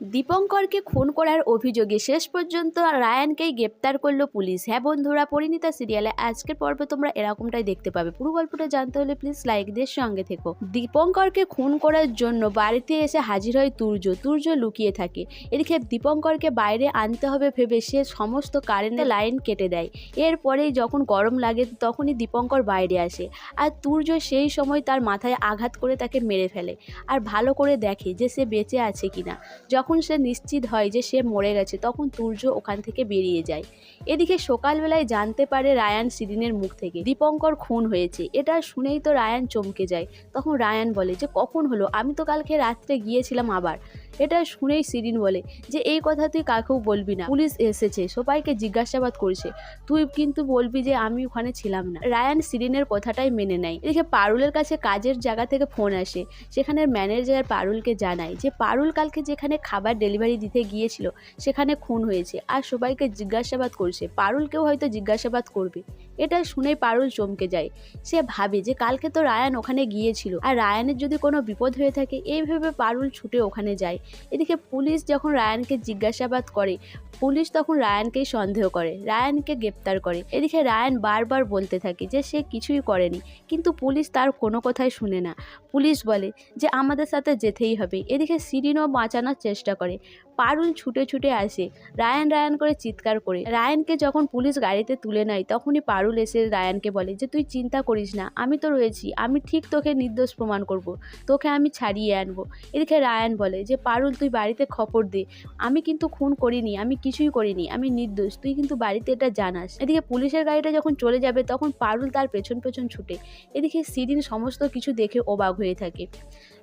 দীপঙ্করকে খুন করার অভিযোগে শেষ পর্যন্ত রায়ানকেই গ্রেপ্তার করল পুলিশ। হ্যাঁ বন্ধুরা, পরিণীতা সিরিয়ালে আজকের পর্বে তোমরা এরকমটাই দেখতে পাবে। পুরো গল্পটা জানতে হলে প্লিজ লাইক দিয়ে সঙ্গে থেকো। দীপঙ্করকে খুন করার জন্য বাড়িতে এসে হাজির হয় তুর্য। তুর্য লুকিয়ে থাকে। এদিকে দীপঙ্করকে বাইরে আনতে হবে ভেবে সে সমস্ত কারেন্টের লাইন কেটে দেয়। এরপরেই যখন গরম লাগে তখনই দীপঙ্কর বাইরে আসে। আর তুর্য সেই সময় তার মাথায় আঘাত করে তাকে মেরে ফেলে। আর ভালো করে দেখে যে সে বেঁচে আছে কিনা। যখন সে নিশ্চিত হয় যে সে মরে গেছে, তখন তুর্য ওখান থেকে বেরিয়ে যায়। এদিকে সকালবেলায় জানতে পারে রায়ান সিরিনের মুখ থেকে। দীপঙ্কর খুন হয়েছে। এটা শুনেই তো রায়ান চমকে যায়। তখন রায়ান বলে যে, কখন হলো? আমি তো কালকে রাত্রে গিয়েছিলাম আবার। এটা শুনেই সিরিন বলে যে, এই কথা তুই কাকেও বলবি না। পুলিশ এসেছে, সবাইকে জিজ্ঞাসাবাদ করছে। তুই কিন্তু বলবি যে, আমি ওখানে ছিলাম না। রায়ান সিরিনের কথাটাই মেনে নেয়। এদিকে পারুলের কাছে কাজের জায়গা থেকে ফোন আসে। সেখানের ম্যানেজার পারুলকে জানায় যে, পারুল কালকে যেখানে খাবার ডেলিভারি দিতে গিয়েছিল সেখানে খুন হয়েছে। আর সবাইকে জিজ্ঞাসাবাদ করছে। পারুলকেও হয়তো জিজ্ঞাসাবাদ করবে। এটা শুনেই পারুল চমকে যায়। সে ভাবে যে কালকে তো রায়ান ওখানে গিয়েছিল, আর রায়ানের যদি কোনো বিপদ হয়ে থাকে, এই ভেবে পারুল ছুটে ওখানে যায়। এদিকে পুলিশ যখন রায়ানকে জিজ্ঞাসাবাদ করে, পুলিশ তখন রায়ানকেই সন্দেহ করে, রায়ানকে গ্রেপ্তার করে। এদিকে রায়ান বারবার বলতে থাকে যে সে কিছুই করেনি, কিন্তু পুলিশ তার কোনো কথাই শুনে না। পুলিশ বলে যে আমাদের সাথে যেতেই হবে। এদিকে সিরিনও বাঁচানোর চেষ্টা করে। পারুল ছুটে ছুটে আসে। রায়ান রায়ান করে চিৎকার করে। রায়ানকে যখন পুলিশ গাড়িতে তুলে নেয়, তখনই পারুল এসে রায়ানকে বলে যে, তুই চিন্তা করিস না, আমি তো রয়েছি, আমি ঠিক তোকে নির্দোষ প্রমাণ করব, তোকে আমি ছাড়িয়ে আনব। এদিকে রায়ান বলে যে, পারুল, তুই বাড়িতে খবর দে, আমি কিন্তু খুন করিনি, আমি কিছুই করিনি, আমি নির্দোষ, তুই কিন্তু বাড়িতে এটা জানাস। এদিকে পুলিশের গাড়িটা যখন চলে যাবে, তখন পারুল তার পেছন পেছন ছুটে। এদিকে সিরিন সমস্ত কিছু দেখে অবাক হয়ে থাকে।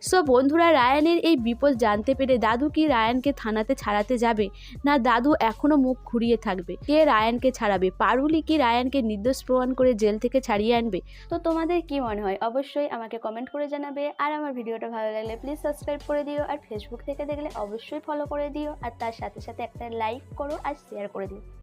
সো বন্ধুরা, রায়ানের এই বিপদ জানতে পেরে দাদু কি রায়ানকে থানাতে ছাড়াতে যাবে? না দাদু এখনও মুখ ঘুরিয়ে থাকবে। কে রায়ানকে ছাড়াবে? পারুলি কি রায়ানকে নির্দোষ প্রমাণ করে জেল থেকে ছাড়িয়ে আনবে? তো তোমাদের কি মনে হয়? অবশ্যই আমাকে কমেন্ট করে জানাবে। আর আমার ভিডিওটা ভালো লাগলে প্লিজ সাবস্ক্রাইব করে দিও। আর ফেসবুক থেকে দেখলে অবশ্যই ফলো করে দিও। আর তার সাথে সাথে একটা লাইক করো আর শেয়ার করে দিও।